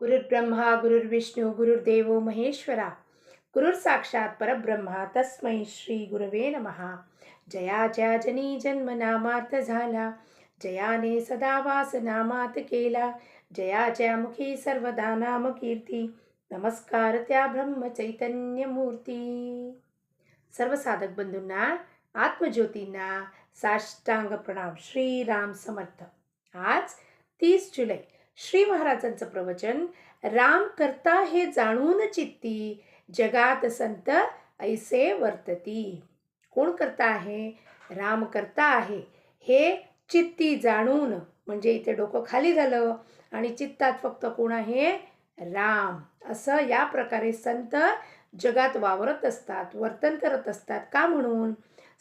गुरुर्ब्रह्मा गुरुर्विष्णू गुरुर्देव महेश्वरा. गुरुर साक्षात परब्रह्मा तस्मै श्री गुरवे नमहा जयाच्या जनी जन्म नामार्थ झाला. जयाने सदा वास नामात केला. जयाच्या मुखी सर्वदा नाम कीर्ती. नमस्कार त्या ब्रह्म चैतन्य मूर्ती सर्व साधक बंधूंना आत्मज्योतींना साष्टांग प्रणाम. श्रीराम समर्थ. आज तीस जुलै श्री महाराजांचं प्रवचन राम करता हे जाणून चित्ती जगात संत ऐसे वर्तती. कोण करता आहे? राम करता आहे. हे चित्ती जाणून म्हणजे इथे डोकं खाली झालं आणि चित्तात फक्त कोण आहे? राम. असं या प्रकारे संत जगात वावरत असतात वर्तन करत असतात. का म्हणून?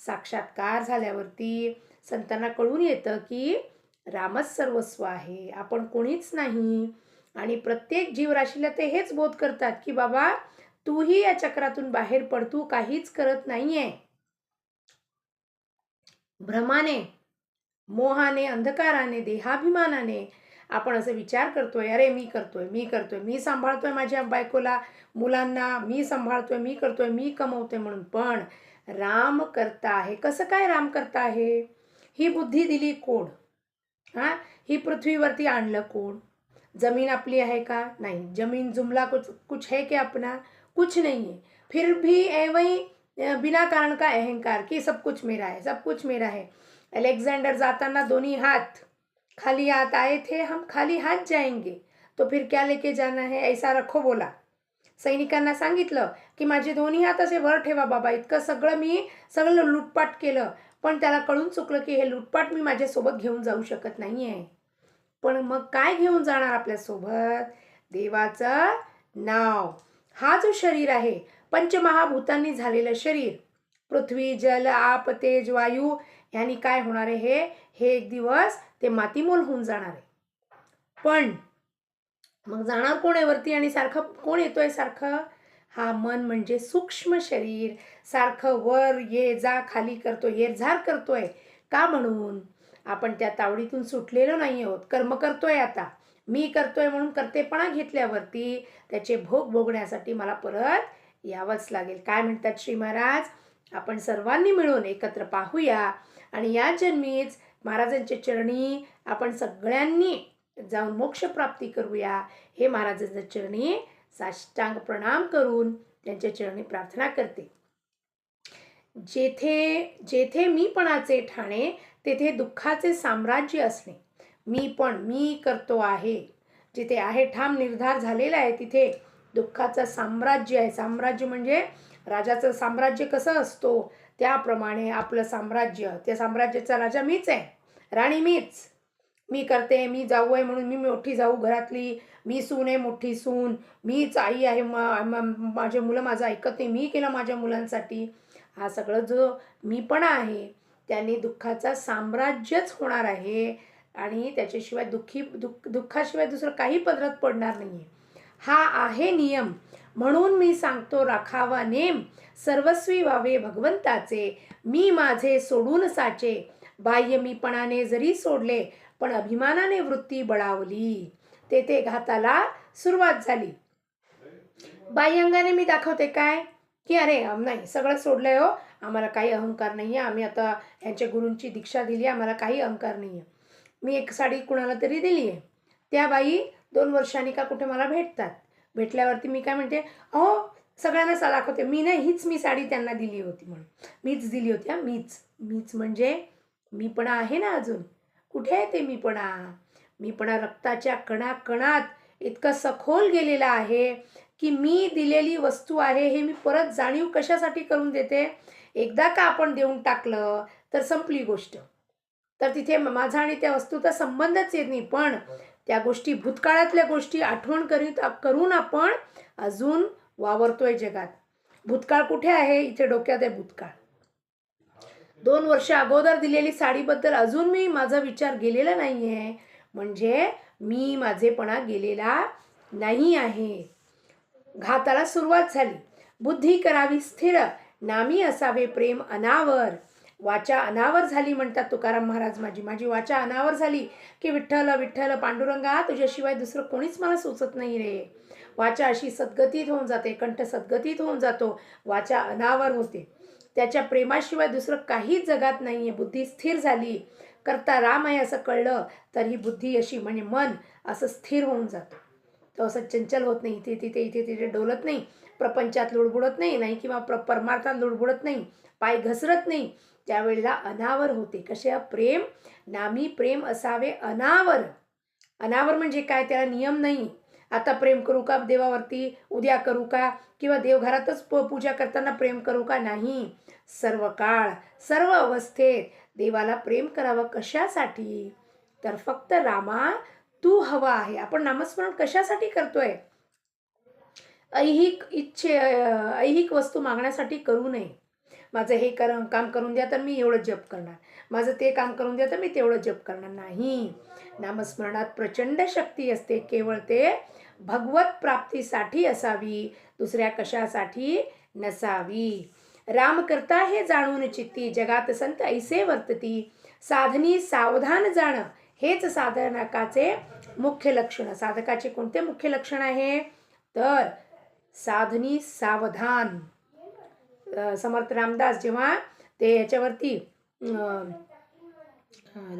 साक्षात्कार झाल्यावरती संतांना कळून येतं की रामच सर्वस्व आहे. आपण कोणीच नाही. आणि प्रत्येक जीवराशीला ते हेच बोध करतात की बाबा तूही या चक्रातून बाहेर पड. तू काहीच करत नाहीये. भ्रमाने मोहाने अंधकाराने देहाभिमानाने आपण असं विचार करतोय अरे मी करतोय मी करतोय मी सांभाळतोय माझ्या बायकोला मुलांना मी सांभाळतोय मी करतोय मी कमवतोय म्हणून. पण राम करता आहे. कसं काय राम करता आहे? ही बुद्धी दिली कोण? हां? ही पृथ्वीवरती आणलं कोण? जमीन आपली आहे का? नाही. जमीन जुमला कुछ कुछ है क्या अपना? कुछ नहीं है. फिर भी ए वही बिना कारण का अहंकार की सब कुछ मेरा है सब कुछ मेरा है। अलेक्जेंडर जाताना दोन्ही हाथ खाली हाथ आए थे हम खाली हाथ जाएंगे। तो फिर क्या लेके जाना है? ऐसा रखो बोला। सैनिकांना सांगितलं की माझे दोन्ही हात असे वर ठेवा बाबा. इतकं सगळं मी सगळं लुटपाट केलं. पण त्याला कळून चुकलं की हे लुटपाट मी माझ्यासोबत घेऊन जाऊ शकत नाही आहे पण मग काय घेऊन जाणार आपल्यासोबत? देवाचं नाव. हा जो शरीर आहे पंचमहाभूतांनी झालेलं शरीर. पृथ्वी जल आप तेज वायू यांनी काय होणार आहे हे? हे एक दिवस ते मातीमोल होऊन जाणार आहे. पण मग जाणार कोण आहे वरती आणि सारखं कोण येतोय सारखं? हा मन म्हणजे सूक्ष्म शरीर. सारखं वर ये जा खाली करतो येरझार करतोय. का म्हणून? आपण त्या तावडीतून सुटलेलो नाही आहोत. कर्म करतोय आता. मी करतोय म्हणून करतेपणा घेतल्यावरती त्याचे भोग भोगण्यासाठी मला परत यावंच लागेल. काय म्हणतात श्री महाराज? आपण सर्वांनी मिळून एकत्र पाहूया. आणि या जन्मीच महाराजांच्या चरणी आपण सगळ्यांनी जाऊन मोक्षप्राप्ती करूया. हे महाराजांच्या चरणी साष्टांग प्रणाम करून त्यांच्या चरणी प्रार्थना करते. जेथे जेथे मीपणाचे ठाणे तेथे दुःखाचे साम्राज्य असणे. मी पण मी करतो आहे. जिथे आहे ठाम निर्धार झालेला आहे तिथे दुःखाचं साम्राज्य आहे. साम्राज्य म्हणजे राजाचं साम्राज्य कसं असतो? त्याप्रमाणे आपलं साम्राज्य त्या साम्राज्याचा राजा मीच आहे. राणी मीच. मी करते मी जाऊ आहे म्हणून मी मोठी जाऊ घरातली मी सून आहे मोठी सून मीच आई आहे मा माझे मुलं माझं ऐकत नाही मी केलं माझ्या मुलांसाठी. हा सगळं जो मीपणा आहे त्याने दुःखाचा साम्राज्यच होणार आहे आणि त्याच्याशिवाय दुःखी दुःख दुःखाशिवाय दुसरं काही पदरात पडणार नाही आहे हा आहे नियम. म्हणून मी सांगतो राखावा नेम. सर्वस्वी व्हावे भगवंताचे. मी माझे सोडून साचे. बाह्य मीपणाने जरी सोडले पण अभिमानाने वृत्ती बळावली. तेथे घाताला सुरुवात झाली. बाह्यंगाने मी दाखवते काय? की अरे नाही सगळं सोडलंय हो. आम्हाला काही अहंकार नाही आहे आम्ही आता यांच्या गुरूंची दीक्षा दिली आम्हाला काही अहंकार नाही आहे मी एक साडी कुणाला तरी दिली आहे त्या बाई दोन वर्षांनी का कुठे मला भेटतात? भेटल्यावरती मी काय म्हणते अहो सगळ्यांना सा दाखवते. मी नाही हीच मी साडी त्यांना दिली होती म्हणून. मीच दिली होती हा मीच. मीच म्हणजे मी पण आहे ना अजून. कुठे आहे ते मीपणा मीपणा रक्ताच्या कणाकणात इतकं सखोल गेलेला आहे की मी दिलेली वस्तू आहे हे मी परत जाणीव कशासाठी करून देते? एकदा का आपण देऊन टाकलं तर संपली गोष्ट. तर तिथे माझा आणि त्या वस्तूचा संबंधच येत नाही. पण त्या गोष्टी भूतकाळातल्या गोष्टी आठवण करीत करून आपण अजून वावरतोय जगात. भूतकाळ कुठे आहे? इथे डोक्यात आहे भूतकाळ. दोन वर्ष अगोदर दिलेली साडीबद्दल अजून मी माझा विचार गेलेला नाही आहे म्हणजे मी माझेपणा गेलेला नाही आहे. घाताला सुरुवात झाली. बुद्धी करावी स्थिर नामी असावे प्रेम अनावर. वाचा अनावर झाली म्हणतात तुकाराम महाराज माझी. माझी वाचा अनावर झाली की विठ्ठल विठ्ठल पांडुरंगा तुझ्याशिवाय दुसरं कोणीच मला सुचत नाही रे. वाचा अशी सद्गतीत होऊन जाते कंठ सद्गतीत होऊन जातो. वाचा अनावर होते. त्याच्या प्रेमाशिवाय दुसरं काहीच जगात नाही आहे बुद्धी स्थिर झाली. करता राम आहे असं कळलं तर ही बुद्धी अशी म्हणजे मन असं स्थिर होऊन जातं. तो असं चंचल होत नाही. इथे तिथे इथे तिथे डोलत नाही. प्रपंचात लुडबुडत नाही नाही किंवा प्र परमार्थात लुडबुडत नाही. पाय घसरत नाही. त्यावेळेला अनावर होते. कशा प्रेम नामी प्रेम असावे अनावर. अनावर म्हणजे काय? त्याला नियम नाही. आता प्रेम करू का देवावरती? उद्या करू का? किंवा देवघरातच प पूजा करताना प्रेम करू का नाही? सर्व काळ सर्व अवस्थेत देवाला प्रेम करावं कशासाठी? तर फक्त रामा तू हवा आहे. आपण नामस्मरण कशासाठी करतोय? ऐहिक इच्छे ऐहिक वस्तू मागण्यासाठी करू नये. माझं हे कर काम करून द्या तर मी एवढं जप करणार. माझं ते काम करून द्या तर मी तेवढं जप करणार नाही. नामस्मरणात प्रचंड शक्ती असते. केवळ ते भगवत प्राप्तीसाठी असावी दुसऱ्या कशासाठी नसावी. राम करता हे जाणून चित्ती जगात संत ऐसे वर्तती. साधनी सावधान जाणं हेच साधनकाचे मुख्य लक्षण. साधकाचे कोणते मुख्य लक्षण आहे? तर साधनी सावधान. समर्थ रामदास जेव्हा ते याच्यावरती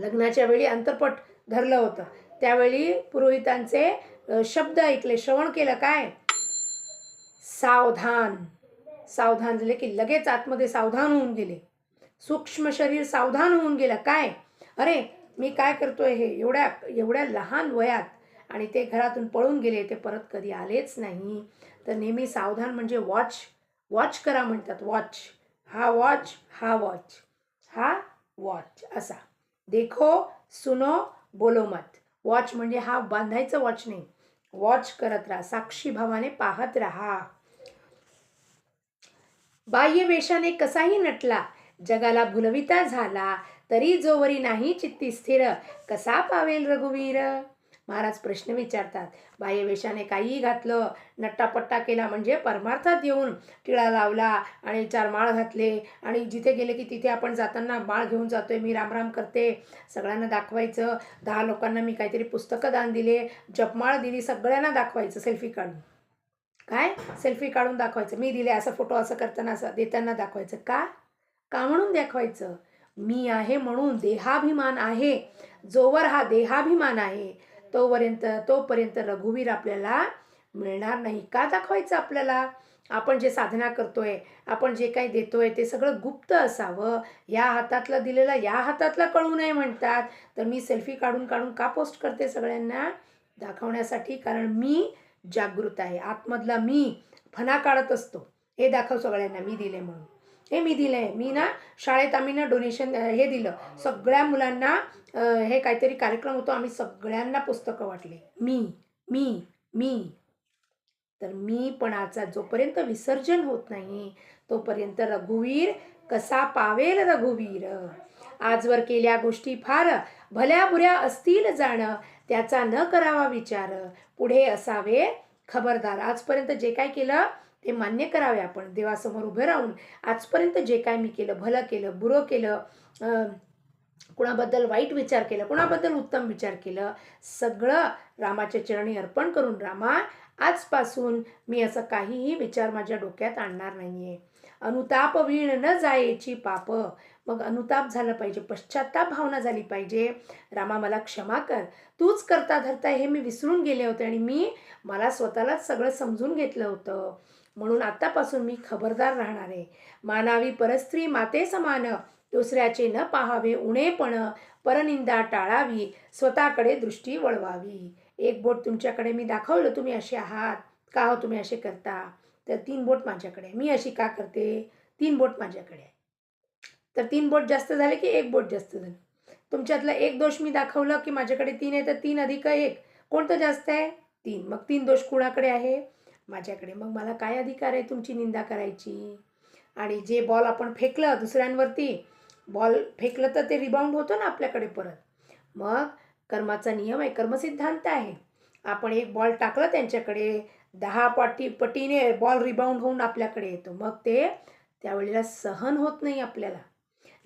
लग्नाच्या वेळी अंतरपट धरलं होतं. त्यावेळी पुरोहितांचे शब्द ऐकले. श्रवण केलं. काय? सावधान. सावधान झाले की लगेच आतमध्ये सावधान होऊन गेले. सूक्ष्म शरीर सावधान होऊन गेलं. काय? अरे मी काय करतोय हे? एवढ्या एवढ्या लहान वयात आणि ते घरातून पळून गेले ते परत कधी आलेच नाही. तर नेहमी सावधान म्हणजे वॉच वॉच करा म्हणतात. वॉच हा वॉच हा वॉच हा वॉच असा. देखो सुनो बोलो मत वॉच म्हणजे हा बांधायचं वॉच नाही. वॉच करत राहा. साक्षी भावाने पाहत राहा. बाह्य वेशाने कसाही नटला जगाला भुलविता झाला तरी जोवरी नाही चित्ती स्थिर. कसा पावेल रघुवीर? महाराज प्रश्न विचारतात. बाह्य वेशाने काहीही घातलं नट्टापट्टा केला म्हणजे परमार्थात येऊन टिळा लावला आणि चार माळ घातले. आणि जिथे गेले की तिथे आपण जाताना माळ घेऊन जातोय मी रामराम करते. सगळ्यांना दाखवायचं. दहा लोकांना मी काहीतरी पुस्तकं दान दिले. जपमाळ दिली सगळ्यांना दाखवायचं सेल्फी काढून. काय? सेल्फी काढून दाखवायचं. मी दिले असं फोटो असं करताना असं देताना दाखवायचं. का? का म्हणून दाखवायचं? मी आहे म्हणून देहाभिमान आहे. जोवर हा देहाभिमान आहे. तोपर्यंत तोपर्यंत रघुवीर आपल्याला मिळणार नाही. का दाखवायचं आपल्याला? आपण जे साधना करतोय आपण जे काही देतोय ते सगळं गुप्त असावं. या हातातलं दिलेलं या हातातलं कळू नये म्हणतात. तर मी सेल्फी काढून काढून का पोस्ट करते सगळ्यांना? दाखवण्यासाठी कारण मी जागृत आहे. आतमधला मी फणा काढत असतो. हे दाखव सगळ्यांना मी दिले म्हणून. हे मी दिलं आहे मी ना शाळेत आम्ही ना डोनेशन हे दिलं. सगळ्या मुलांना हे काहीतरी कार्यक्रम होतो. आम्ही सगळ्यांना पुस्तकं वाटले. मी मी मी. तर मीपणाचा जोपर्यंत विसर्जन होत नाही तोपर्यंत रघुवीर कसा पावेल रघुवीर? आजवर केल्या गोष्टी फार भल्या बुऱ्या असतील जाणं त्याचा न करावा विचार. पुढे असावे खबरदार. आजपर्यंत जे काय केलं ते मान्य करावे आपण. देवासमोर उभे राहून आजपर्यंत जे काय मी केलं भलं केलं बुरं केलं कुणाबद्दल वाईट विचार केला कुणाबद्दल उत्तम विचार केलं सगळं रामाच्या चरणी अर्पण करून रामा आजपासून मी असं काहीही विचार माझ्या डोक्यात आणणार नाही आहे अनुताप वीण न जायची पाप. मग अनुताप झालं पाहिजे पश्चाताप भावना झाली पाहिजे. रामा मला क्षमा कर. तूच करता धरता हे मी विसरून गेले होते आणि मी मला स्वतःलाच सगळं समजून घेतलं होतं. म्हणून आतापासून मी खबरदार राहणार आहे. मानावी परस्त्री माते समान दुसऱ्याचे न पाहावे उणेपण परनिंदा टाळावी स्वतःकडे दृष्टी वळवावी. एक बोट तुमच्याकडे मी दाखवलं तुम्ही असे आहात. का हो तुम्ही असे करता? तर तीन बोट माझ्याकडे. आहे. मी अशी का करते? तीन बोट माझ्याकडे आहे. तर तीन बोट जास्त झाले की एक बोट जास्त झालं? तुमच्यातला एक दोष मी दाखवलं की माझ्याकडे तीन आहे तर तीन अधिक एक. कोणतं जास्त आहे? तीन. मग तीन दोष कुणाकडे आहे? माझ्याकडे. मग मला काय अधिकार आहे तुमची निंदा करायची? आणि जे बॉल आपण फेकलं दुसऱ्यांवरती बॉल फेकलं तर ते रिबाउंड होतं ना आपल्याकडे परत. मग कर्माचा नियम आहे कर्मसिद्धांत आहे. आपण एक बॉल टाकलं त्यांच्याकडे दहा पाटी पटीने बॉल रिबाउंड होऊन आपल्याकडे येतो. मग ते त्यावेळेला सहन होत नाही आपल्याला.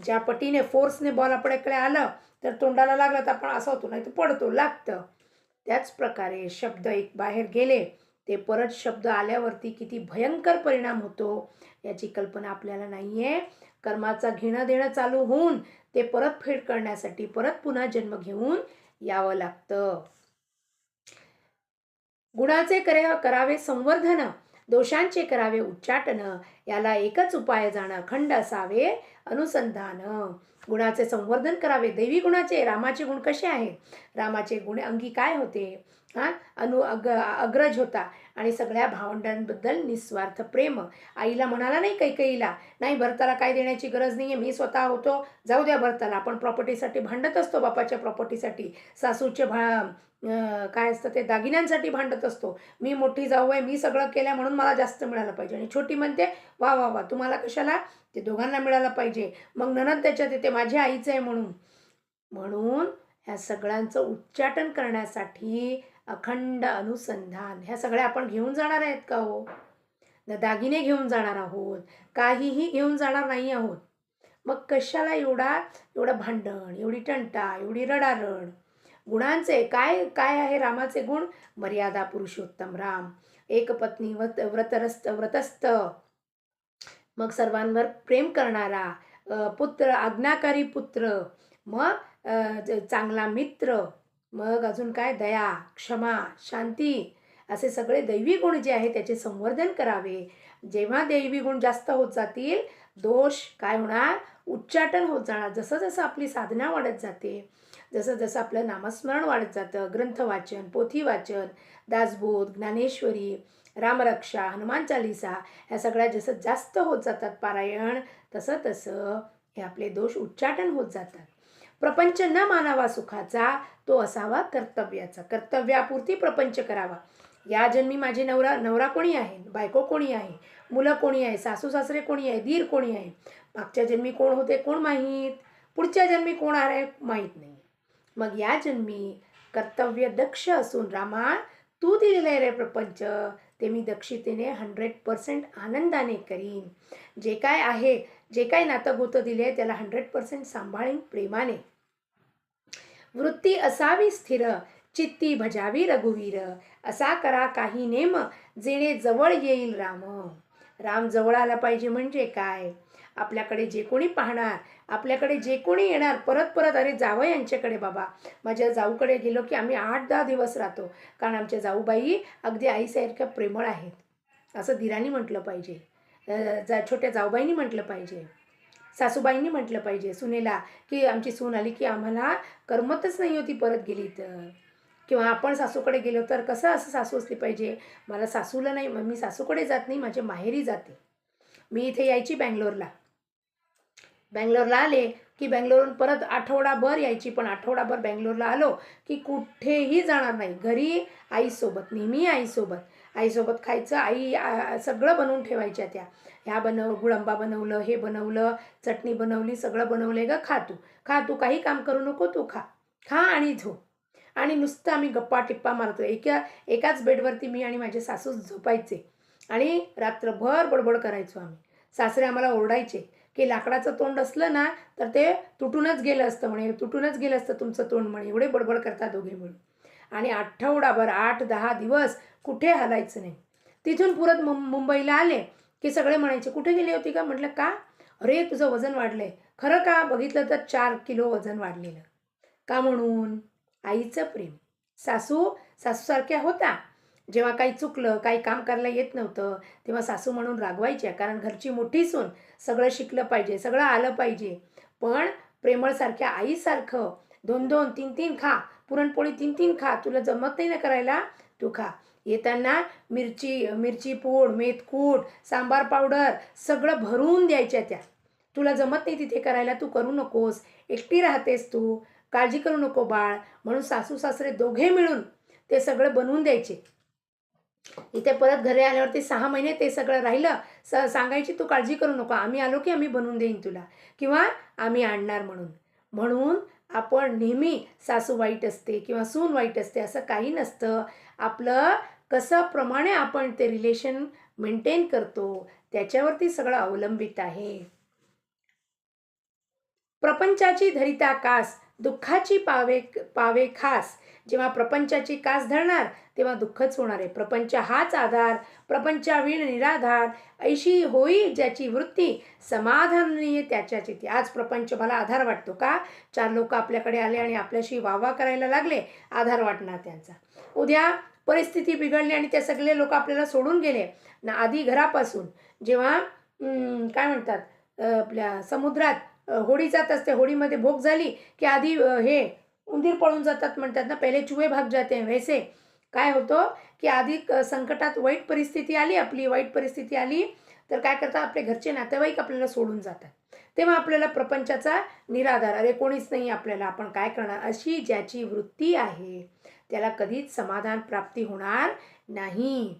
ज्या पटीने फोर्सने बॉल आपल्याकडे आलं तर तोंडाला लागलं तर आपण असं होतो नाही तर पडतो लागतं. त्याच प्रकारे शब्द एक बाहेर गेले ते परत शब्द आल्यावरती किती भयंकर परिणाम होतो याची कल्पना आपल्याला नाही आहे कर्माचा घेणं देणं चालू होऊन ते परत फेड करण्यासाठी परत पुन्हा जन्म घेऊन यावं लागतं. गुणाचे करे करावे संवर्धन दोषांचे करावे उच्चाटन याला एकच उपाय जाणं अखंड असावे अनुसंधान. गुणाचे संवर्धन करावे. दैवी गुणाचे रामाचे गुण कसे आहेत? रामाचे गुण अंगी काय होते? हा? अनु अग अग्रज होता. आणि सगळ्या भावंडांबद्दल निस्वार्थ प्रेम. आईला म्हणाला नाही कैकईला नाही भरताला काय देण्याची गरज नाही आहे मी स्वतः होतो. जाऊ द्या भरताला. आपण प्रॉपर्टीसाठी भांडत असतो बापाच्या प्रॉपर्टीसाठी सासूचे भा काय असतं ते दागिन्यांसाठी भांडत असतो. मी मोठी जाऊ आहे. मी सगळं केलं म्हणून मला जास्त मिळालं पाहिजे. आणि छोटी म्हणते वा वा वा. तुम्हाला कशाला? ते दोघांना मिळालं पाहिजे. मग ननद त्याच्यात येते. माझ्या आईचं आहे म्हणून. म्हणून ह्या सगळ्यांचं उच्चाटन करण्यासाठी अखंड अनुसंधान ह्या सगळ्या आपण घेऊन जाणार आहेत का हो? न दागिने घेऊन जाणार आहोत काहीही घेऊन जाणार नाही आहोत. मग कशाला एवढा एवढं भांडण एवढी टंटा एवढी रडारड? गुणांचे काय काय आहे रामाचे गुण? मर्यादा पुरुषोत्तम राम. एक पत्नी व्रत व्रतरस्त व्रतस्थ. मग सर्वांवर प्रेम करणारा पुत्र आज्ञाकारी पुत्र. मग चांगला मित्र. मग अजून काय? दया क्षमा शांती असे सगळे दैवी गुण जे आहे त्याचे संवर्धन करावे. जेव्हा दैवी गुण जास्त होत जातील दोष काय होणार? उच्चाटन होत जाणार. जसं जसं आपली साधना वाढत जाते जसं जसं आपलं नामस्मरण वाढत जातं ग्रंथ वाचन पोथी वाचन दासबोध ज्ञानेश्वरी रामरक्षा हनुमान चालिसा ह्या सगळ्या जसं जास्त होत जातात पारायण तसं तसं हे आपले दोष उच्चाटन होत जातात. प्रपंच न मानावा सुखाचा तो असावा कर्तव्याचा. कर्तव्यापुरती प्रपंच करावा. या जन्मी माझे नवरा नवरा कोणी आहे? बायको कोणी आहे? मुलं कोणी आहे? सासू सासरे कोणी आहे? धीर कोणी आहे? मागच्या जन्मी कोण होते कोण माहीत? पुढच्या जन्मी कोण आहे माहीत नाही. मग या जन्मी कर्तव्य दक्ष असून रामा तू दिलेलं आहे रे प्रपंच ते मी दक्षितेने हंड्रेड पर्सेंट आनंदाने करीन. जे काय आहे जे काय नातं गोतं दिले आहे त्याला हंड्रेड पर्सेंट सांभाळीन प्रेमाने. वृत्ती असावी स्थिर चित्ती भजावी रघुवीर. असा करा काही नेम जेणे जवळ येईल राम. राम जवळ आला पाहिजे म्हणजे काय? आपल्याकडे जे कोणी पाहणार आपल्याकडे जे कोणी येणार परत परत अरे जावं यांच्याकडे बाबा. माझ्या जाऊकडे गेलो की आम्ही आठ दहा दिवस राहतो. कारण आमच्या जाऊबाई अगदी आईसारख्या प्रेमळ आहेत. असं धीराने म्हटलं पाहिजे. जा छोट्या जाऊबाईंनी म्हटलं पाहिजे. सासूबाईंनी म्हटलं पाहिजे सुनेला की आमची सून आली की आम्हाला करमतच नाही होती परत गेली तर. किंवा आपण सासूकडे गेलो तर कसं असं सासू असली पाहिजे? मला सासूला नाही मी सासूकडे जात नाही माझ्या माहेरी जाते. मी इथे यायची बँगलोरला. बँगलोरला आले की बँगलोरहून परत आठवडाभर यायची पण आठवडाभर बँगलोरला आलो की कुठेही जाणार नाही. घरी आईसोबत नेहमी आईसोबत. आईसोबत खायचं आई सगळं बनवून ठेवायच्या त्या. ह्या बनव गुळंबा बनवलं हे बनवलं चटणी बनवली सगळं बनवलं ग खा तू. खा तू काही काम करू नको तू खा. खा आणि झोप आणि नुसतं आम्ही गप्पा टिप्पा मारतो एका एकाच बेडवरती मी आणि माझे सासू झोपायचे. आणि रात्रभर बडबड करायचो आम्ही. सासरे आम्हाला ओरडायचे की लाकडाचं तोंड असलं ना तर ते तुटूनच गेलं असतं म्हणे. तुटूनच गेलं असतं तुमचं तोंड म्हणे. एवढे बडबड करतात दोघे मिळून. आणि आठवडाभर आठ दहा दिवस कुठे हलायचं नाही. तिथून पुरत मुंबईला आले. की सगळे म्हणायचे कुठे गेली होती का म्हटलं का? अरे तुझं वजन वाढलंय. खरं का? बघितलं तर चार किलो वजन वाढलेलं. का म्हणून? आईचं प्रेम. सासू? सासूसारख्या होता. जेव्हा काही चुकलं काही काम करायला येत नव्हतं तेव्हा सासू म्हणून रागवायच्या कारण घरची मोठी सून सगळं शिकलं पाहिजे सगळं आलं पाहिजे. पण प्रेमळसारख्या आईसारखं दोन दोन तीन तीन खा पुरणपोळी तीन तीन खा तुला जमत नाही ना करायला? तू खा. येताना मिरची मिरची पूड मेथकूट सांबार पावडर सगळं भरून द्यायच्या त्या. तुला जमत नाही तिथे करायला तू करू नकोस. एकटी राहतेस तू. काळजी करू नको बाळ. म्हणून सासू सासरे दोघे मिळून ते सगळं बनवून द्यायचे. इथे परत घरी आल्यावरती सहा महिने ते सगळं राहिलं. स सांगायची तू काळजी करू नको. आम्ही आलो की आम्ही बनवून देईन तुला. किंवा आम्ही आणणार म्हणून. म्हणून आपण नेहमी सासू वाईट असते किंवा सून वाईट असते असं काही नसतं. आपलं कसं प्रमाणे आपण ते रिलेशन मेंटेन करतो त्याच्यावरती सगळं अवलंबित आहे. प्रपंचाची धरिता कास दुःखाची पावे पावे खास. जेव्हा प्रपंचाची कास धरणार तेव्हा दुःखच होणार आहे. प्रपंच हाच आधार प्रपंचावीण निराधार. ऐशी होई ज्याची वृत्ती समाधानीय त्याच्या चित्ती आज प्रपंच मला आधार वाटतो का? चार लोक आपल्याकडे आले आणि आपल्याशी वावा करायला लागले आधार वाटणार त्यांचा. उद्या परिस्थिती बिघडली आणि ते सगळे लोक आपल्याला सोडून गेले. ना आधी घरापासून. जेव्हा काय म्हणतात आपल्या समुद्रात होडी जात असते होडीमध्ये भोग झाली की आधी हे उंदीर पळून जातात म्हणतात ना पहिले चुहे भाग जाते वैसे काय होतो की आधी क- संकटात वाईट परिस्थिती आली आपली वाईट परिस्थिती आली तर काय करतात आपले घरचे नातेवाईक आपल्याला सोडून जातात. तेव्हा आपल्याला प्रपंचाचा निराधार अरे कोणीच नाही आपल्याला आपण काय करणार अशी ज्याची वृत्ती आहे त्याला कधीच समाधान प्राप्ती होणार नाही.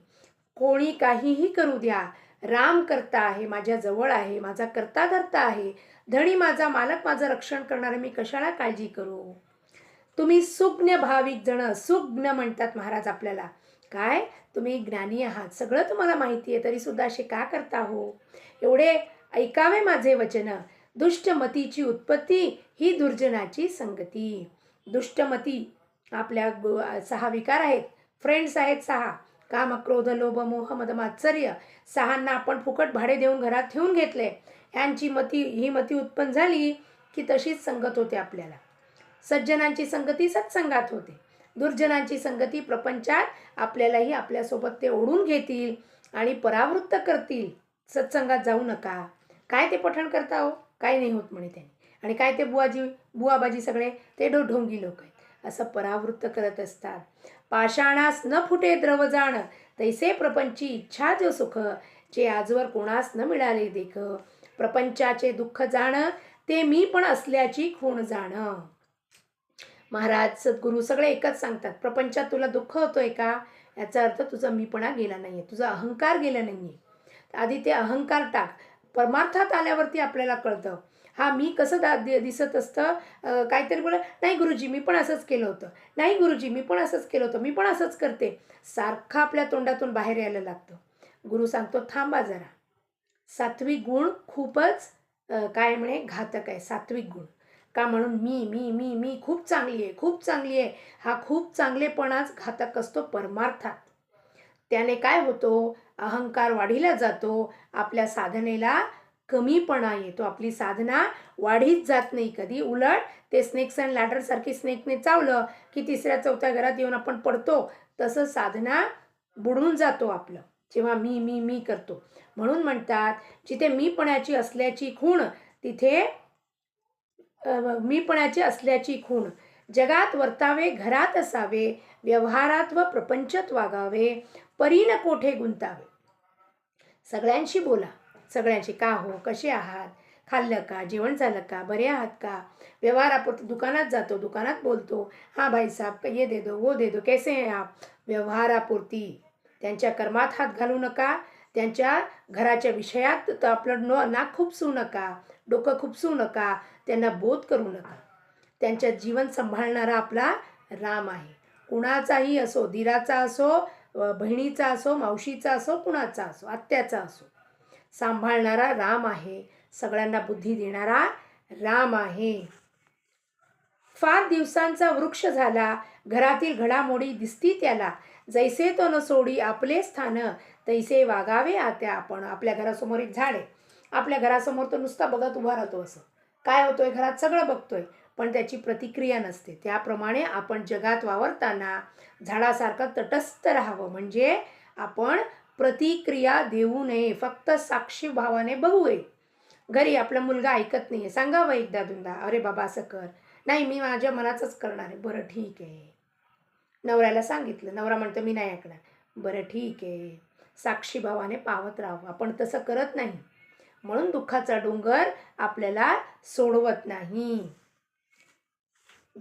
कोणी काहीही करू द्या. राम करता आहे माझ्या जवळ आहे माझा करता धरता आहे. धणी माझा मालक माझं रक्षण करणारा मी कशाला काळजी करू? तुम्ही सुज्ञ भाविक जण सुज्ञ म्हणतात महाराज आपल्याला. काय? तुम्ही ज्ञानी आहात. सगळं तुम्हाला माहिती आहे तरीसुद्धा असे का करता हो? एवढे ऐकावे माझे वचन. दुष्टमतीची उत्पत्ती ही दुर्जनाची संगती. दुष्टमती आपल्या गो- सहा विकार आहेत. फ्रेंड्स आहेत सहा. काम क्रोध लोभ मोह मद मात्सर्य. सहांना आपण फुकट भाडे देऊन घरात ठेवून घेतले. यांची मती ही मती उत्पन्न झाली की तशीच संगत होते आपल्याला. सज्जनांची संगती सत्संगात होते. दुर्जनांची संगती प्रपंचात आपल्यालाही आपल्यासोबत ते ओढून घेतील आणि परावृत्त करतील. सत्संगात जाऊ नका. काय ते पठण करता हो? काय नाही होत म्हणे त्यांनी. आणि काय ते बुवाजी बुवाबाजी सगळे? ते डो ढोंगी लोक आहेत. असं परावृत्त करत असतात. पाषाणास न फुटे द्रव जाण तैसे प्रपंची इच्छा जो सुख जे आजवर कोणास न मिळाले देख. प्रपंचाचे दुःख जाण ते मी पण असल्याची खूण जाण. महाराज सद्गुरू सगळे एकच सांगतात प्रपंचात तुला दुःख होतोय का? याचा अर्थ तुझा मीपणा गेला नाहीये तुझा अहंकार गेला नाहीये. आधी ते अहंकार टाक. परमार्थात आल्यावरती आपल्याला कळतं हा मी कसं दा दि- दिसत असतं? काहीतरी बोल नाही गुरुजी मी पण असंच केलं होतं. नाही गुरुजी मी पण असंच केलं होतं. मी पण असंच करते. सारखं आपल्या तोंडातून बाहेर यायला लागतं. गुरु सांगतो थांबा जरा. सात्विक गुण खूपच काय म्हणे घातक आहे. सात्विक गुण. का म्हणून मी मी मी मी खूप चांगली आहे खूप चांगली आहे. हा खूप चांगलेपणाच घातक असतो परमार्थात. त्याने काय होतो? अहंकार वाढीला जातो. आपल्या साधनेला कमीपणा येतो. आपली साधना वाढीत जात नाही कधी. उलट ते स्नेक्स अँड लॅडर सारखी स्नेकने चावलं की तिसऱ्या चौथ्या घरात येऊन आपण पडतो. तसं साधना बुडून जातो आपलं. जेव्हा मी मी मी करतो. म्हणून म्हणतात जिथे मीपणाची असल्याची खूण तिथे मीपणाची असल्याची खूण. जगात वर्तावे घरात असावे व्यवहारात व प्रपंचात वागावे परीन कोठे गुंतावे? सगळ्यांशी बोला. सगळ्यांशी का हो? कसे आहात? खाल्लं का? जेवण झालं का? बरे आहात का? व्यवहारापुरतं दुकानात जातो दुकानात बोलतो. हां भाईसाब ये दे दो वो दे दो. कैसे आहे आप? व्यवहारापुरती. त्यांच्या कर्मात हात घालू नका. त्यांच्या घराच्या विषयात तर आपलं न नाक खुपसू नका. डोकं खुपसू नका. त्यांना बोध करू नका. त्यांच्या जीवन सांभाळणारा आपला राम आहे. कुणाचाही असो दिराचा असो बहिणीचा असो मावशीचा असो कुणाचा असो आत्याचा असो सांभाळणारा राम आहे. सगळ्यांना बुद्धी देणारा राम आहे. फार दिवसांचा वृक्ष झाला. घरातील घडामोडी दिसती त्याला. जैसे तो न सोडी आपले स्थान तैसे वागावे आत्या आपण. आपल्या घरासमोर एक झाड आहे. आपल्या घरासमोर तो नुसता बघत उभा राहतो असं. काय होतोय? घरात सगळं बघतोय. पण त्याची प्रतिक्रिया नसते. त्याप्रमाणे आपण जगात वावरताना झाडासारखं तटस्थ राहावं. म्हणजे आपण प्रतिक्रिया देऊ नये फक्त साक्षी भावाने बघू आहे घरी आपला मुलगा ऐकत नाही आहे सांगावं एकदा दोनदा अरे बाबा असं कर. नाही मी माझ्या मनाचंच करणार आहे. बरं ठीक आहे. नवऱ्याला सांगितलं. नवरा म्हणतो मी नाही ऐकणार. बरं ठीक आहे. साक्षी भावाने पावत राहावं आपण तसं करत नाही. म्हणून दुःखाचा डोंगर आपल्याला सोडवत नाही.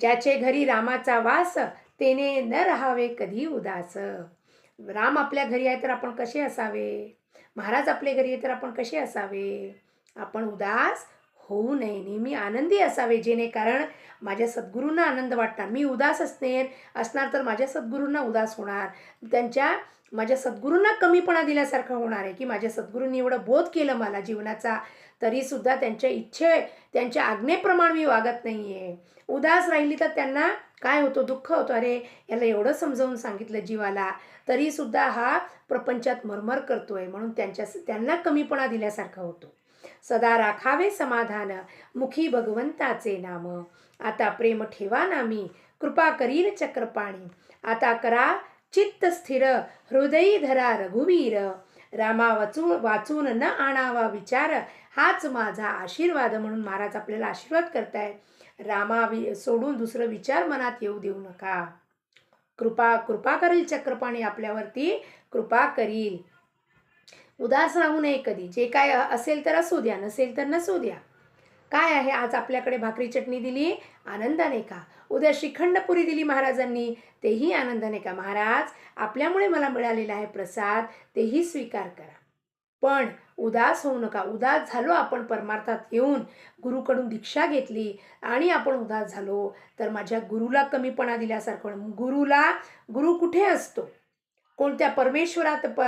ज्याचे घरी रामाचा वास तेने न राहावे कधी उदास. राम आपल्या घरी आहे तर आपण कसे असावे? महाराज आपल्या घरी आहे तर आपण कसे असावे? आपण उदास होऊ नये. नेहमी आनंदी असावे जेणे कारण माझ्या सद्गुरूंना आनंद वाटणार. मी उदास असणे असणार तर माझ्या सद्गुरूंना उदास होणार. त्यांच्या माझ्या सद्गुरूंना कमीपणा दिल्यासारखं होणार आहे की माझ्या सद्गुरूंनी एवढं बोध केलं मला जीवनाचा. तरीसुद्धा त्यांच्या इच्छे त्यांच्या आज्ञेप्रमाणे मी वागत नाही आहे उदास राहिली तर त्यांना काय होतो? दुःख होतं. अरे याला एवढं समजावून सांगितलं जीवाला. तरीसुद्धा हा प्रपंचात मरमर करतोय म्हणून त्यांच्या त्यांना कमीपणा दिल्यासारखा होतो. सदा राखावे समाधान मुखी भगवंताचे नाम. आता प्रेम ठेवा नामी कृपा करील चक्रपाणी. आता करा चित्त स्थिर हृदयी धरा रघुवीर. रामा वाचून वाचून न आणावा विचार हाच माझा आशीर्वाद म्हणून महाराज आपल्याला आशीर्वाद करताय रामा वि सोडून दुसरं विचार मनात येऊ देऊ नका. कृपा कृपा करील चक्रपाणी आपल्यावरती कृपा करील. उदास राहू नये कधी. जे काय असेल तर असू द्या नसेल तर नसू द्या. काय आहे? आज आपल्याकडे भाकरी चटणी दिली आनंदाने का? उद्या श्रीखंडपुरी दिली महाराजांनी तेही आनंदाने का? महाराज आपल्यामुळे मला मिळालेला आहे प्रसाद तेही स्वीकार करा. पण उदास होऊ नका. उदास झालो आपण परमार्थात येऊन गुरुकडून दीक्षा घेतली आणि आपण उदास झालो. तर माझ्या गुरुला कमीपणा दिल्यासारखं गुरुला गुरु कुठे असतो? कोणत्या परमेश्वरात प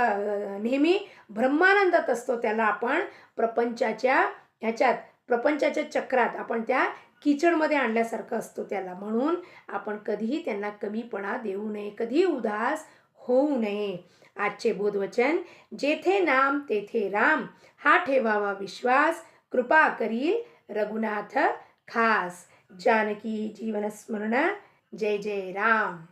नेहमी ब्रह्मानंदात असतो त्याला आपण प्रपंचाच्या ह्याच्यात प्रपंचाच्या चक्रात आपण त्या किचडमध्ये आणल्यासारखं असतो त्याला. म्हणून आपण कधीही त्यांना कमीपणा देऊ नये. कधीही उदास होऊ नये. आजचे बोधवचन जेथे नाम तेथे राम हा ठेवावा विश्वास कृपा करील रघुनाथ खास. जानकी जीवनस्मरण जय जय राम.